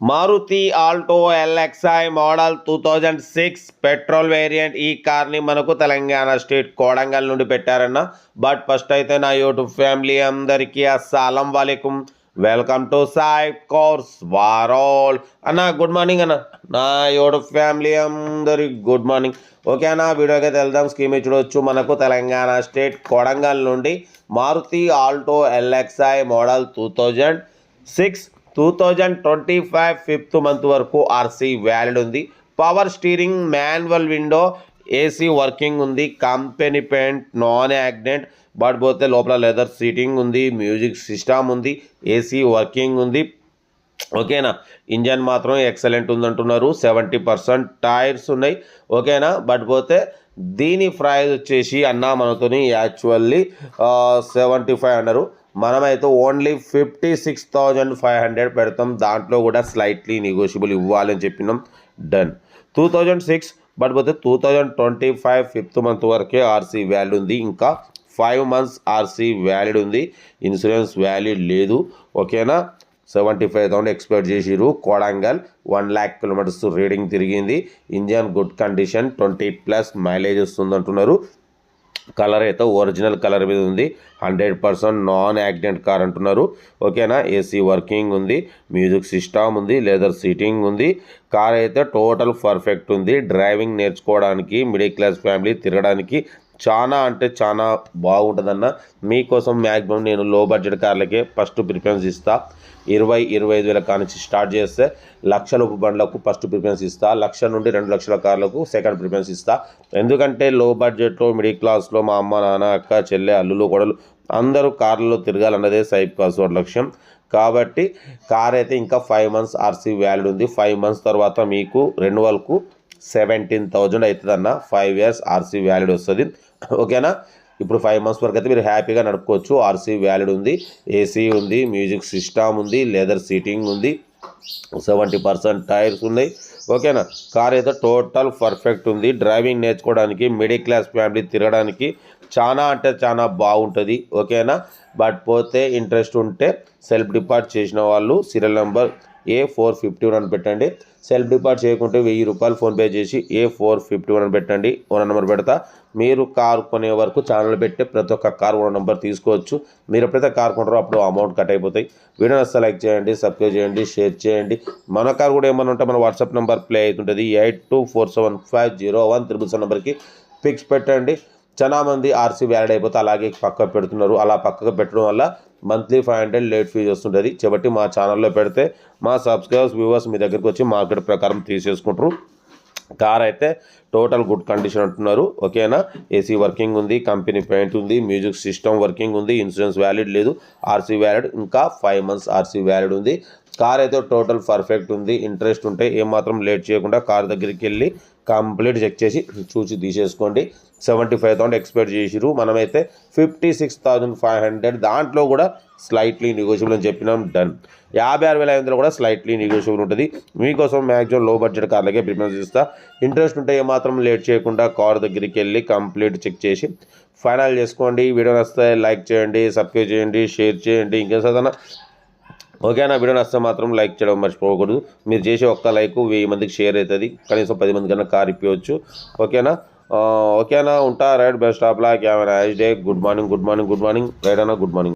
Maruti Alto LXi model two thousand six petrol variant ఈ కార్ని మనకు తెలంగాణ స్టేట్ కోడంగల్ నుండి పెట్టారన్న. బట్ ఫస్ట్ అయితే నా యూట్యూబ్ ఫ్యామిలీ అందరికీ అస్సలం వాలేకుమ్ వెల్కమ్ టు సాయి కోర్స్ వారోల్. అన్న గుడ్ మార్నింగ్ అన్న. నా యూట్యూబ్ ఫ్యామిలీ అందరి గుడ్ మార్నింగ్. ఓకే అన్న వీడియోకి వెళ్దాం. స్కీమ్ చూడవచ్చు మనకు తెలంగాణ స్టేట్ కొడంగల్ నుండి Maruti Alto LXi model two thousand six two thousand twenty five fifth month వరకు ఆర్సీ వ్యాలిడ్ ఉంది. Power steering manual window AC working ఉంది. Company paint non accident but పోతే లోపల లెదర్ సీటింగ్ ఉంది. మ్యూజిక్ సిస్టమ్ ఉంది. AC working ఉంది. ఓకేనా engine మాత్రం ఎక్సలెంట్ ఉందంటున్నారు. సెవెంటీ పర్సెంట్ టైర్స్ ఉన్నాయి. ఓకేనా బట్ పోతే దీని ప్రైజ్ వచ్చేసి అన్న మనతోని యాక్చువల్లీ సెవెంటీ ఫైవ్ అన్నారు. మనమైతే only fifty six thousand five hundred పెడతాం. దాంట్లో కూడా స్లైట్లీ నెగోషియబుల్ ఇవ్వాలని చెప్పినాం. Done two thousand six but పోతే two thousand twenty five fifth month వరకే ఆర్సీ వ్యాల్యూ ఉంది. ఇంకా ఫైవ్ మంత్స్ ఆర్సీ వ్యాలిడ్ ఉంది. ఇన్సూరెన్స్ వ్యాలిడ్ లేదు. ఓకేనా? సెవెంటీ ఫైవ్ థౌసండ్ ఎక్స్పెక్ట్ చేసిరు Kodangal one lakh kilometres reading తిరిగింది. Engine good condition twenty plus mileage వస్తుంది అంటున్నారు కలర్ అయితే ఒరిజినల్ కలర్ మీద ఉంది. Hundred percent non accident car అంటున్నారు. ఓకేనా? ఏసీ వర్కింగ్ ఉంది. మ్యూజిక్ సిస్టమ్ ఉంది. లెదర్ సీటింగ్ ఉంది. కార్ అయితే టోటల్ పర్ఫెక్ట్ ఉంది. డ్రైవింగ్ నేర్చుకోవడానికి మిడిల్ క్లాస్ ఫ్యామిలీ తిరగడానికి చాలా అంటే చాలా బాగుంటుందన్న. మీకోసం మ్యాక్సిమం నేను లో బడ్జెట్ కార్లకే ఫస్ట్ ప్రిఫరెన్స్ ఇస్తా. ఇరవై ఇరవై ఐదు వేల కానించి స్టార్ట్ చేస్తే లక్షల బండ్లకు ఫస్ట్ ప్రిఫరెన్స్ ఇస్తా. లక్ష నుండి రెండు లక్షల కార్లకు సెకండ్ ప్రిఫరెన్స్ ఇస్తా. ఎందుకంటే లో బడ్జెట్లో మిడిల్ క్లాస్లో మా అమ్మ నాన్న అక్క చెల్లె అల్లులు కొడలు అందరూ కార్లలో తిరగాలన్నదే సైప్ పాస్వర్డ్ లక్ష్యం. కాబట్టి కార్ అయితే ఇంకా ఫైవ్ మంత్స్ ఆర్సీ వ్యాలిడ్ ఉంది. ఫైవ్ మంత్స్ తర్వాత మీకు రెన్యువల్కు సెవెంటీన్ థౌజండ్ అవుతుంది అన్న ఫైవ్ ఇయర్స్ ఆర్సీ వ్యాలిడ్ వస్తుంది. ఓకేనా? ఇప్పుడు ఫైవ్ మంత్స్ వరకు అయితే మీరు హ్యాపీగా నడుపుకోవచ్చు. ఆర్సీ వ్యాలిడ్ ఉంది. ఏసీ ఉంది. మ్యూజిక్ సిస్టమ్ ఉంది. లెదర్ సీటింగ్ ఉంది. సెవెంటీ పర్సెంట్ టైర్స్ ఉన్నాయి. ఓకేనా? కార్ అయితే టోటల్ పర్ఫెక్ట్ ఉంది. డ్రైవింగ్ నేర్చుకోవడానికి మిడిల్ క్లాస్ ఫ్యామిలీ తిరగడానికి చాలా అంటే చాలా బాగుంటుంది. ఓకేనా? బట్ పోతే ఇంట్రెస్ట్ ఉంటే సెల్ఫ్ డిపార్ట్ చేసిన వాళ్ళు serial number A four fifty one అని పెట్టండి. సెల్ఫ్ డిపార్ట్ చేయకుంటే వెయ్యి రూపాయలు ఫోన్పే చేసి ఏ ఫోర్ ఫిఫ్టీ వన్ అని పెట్టండి. ఓన్ నెంబర్ పెడతా. మీరు కార్ కొనే వరకు ఛానల్ పెట్టి ప్రతి ఒక్క కార్ ఓన్ నెంబర్ తీసుకోవచ్చు. మీరు ఎప్పుడైతే కార్ కొంటారో అప్పుడు అమౌంట్ కట్ అయిపోతాయి. వీడియో వస్తే లైక్ చేయండి సబ్స్క్రైబ్ చేయండి షేర్ చేయండి. మన కార్ కూడా ఏమైనా ఉంటే మన వాట్సాప్ నెంబర్ ప్లే అవుతుంటుంది. Eight two four seven five zero one triple seven నెంబర్కి పిక్స్ పెట్టండి. చాలా మంది ఆర్సీ వ్యాలిడ్ అయిపోతే అలాగే పక్క పెడుతున్నారు. అలా పక్కకు పెట్టడం వల్ల monthly five hundred late fees వస్తుంటుంది. కాబట్టి మా ఛానల్లో పెడితే మా సబ్స్క్రైబర్స్ వ్యూవర్స్ మీ దగ్గరికి వచ్చి మార్కెట్ ప్రకారం తీసేసుకుంటారు. కార్ అయితే టోటల్ గుడ్ కండిషన్ అంటున్నారు. ఓకేనా? ఏసీ వర్కింగ్ ఉంది కంపెనీ పెయింట్ ఉంది మ్యూజిక్ సిస్టమ్ వర్కింగ్ ఉంది ఇన్సూరెన్స్ వ్యాలిడ్ లేదు ఆర్సీ వ్యాలిడ్ ఇంకా ఫైవ్ మంత్స్ ఆర్సీ వ్యాలిడ్ ఉంది. కార్ అయితే టోటల్ పర్ఫెక్ట్ ఉంది. ఇంట్రెస్ట్ ఉంటే ఏమాత్రం లేట్ చేయకుండా కార్ దగ్గరికి వెళ్ళి కంప్లీట్ చెక్ చేసి చూసి తీసేసుకోండి. సెవెంటీ ఫైవ్ థౌసండ్ ఎక్స్పెక్ట్ చేసిరు మనమైతే fifty six thousand five hundred దాంట్లో కూడా స్లైట్లీ నెగోషియబుల్ అని చెప్పినాం. డన్. యాభై ఆరు వేల ఐదు వందలు కూడా స్లైట్లీ నెగోషియబుల్ ఉంటుంది. మీకోసం మ్యాక్సిమం లో బడ్జెట్ కార్లకే ప్రిఫరెన్స్ ఇస్తా. ఇంట్రెస్ట్ ఉంటే ఏమాత్రం లేట్ చేయకుండా కార్ దగ్గరికి వెళ్ళి కంప్లీట్ చెక్ చేసి ఫైనల్ చేసుకోండి. వీడియో నచ్చితే లైక్ చేయండి సబ్స్క్రైబ్ చేయండి షేర్ చేయండి. ఇంకేం ఓకేనా? వీడియో నచ్చితే మాత్రం లైక్ చేయడం మర్చిపోకూడదు. మీరు చేసే ఒక్క లైక్ వెయ్యి మందికి షేర్ అవుతుంది. కనీసం పది మంది కన్నా కార్ ఇప్పవచ్చు ఓకేనా? ఓకేనా? ఉంటా రైట్ బెస్ట్ ఆఫ్ లాక్. యావన్ హ్యాష్ day. Good morning good morning good morning. Right అన్న గుడ్ మార్నింగ్.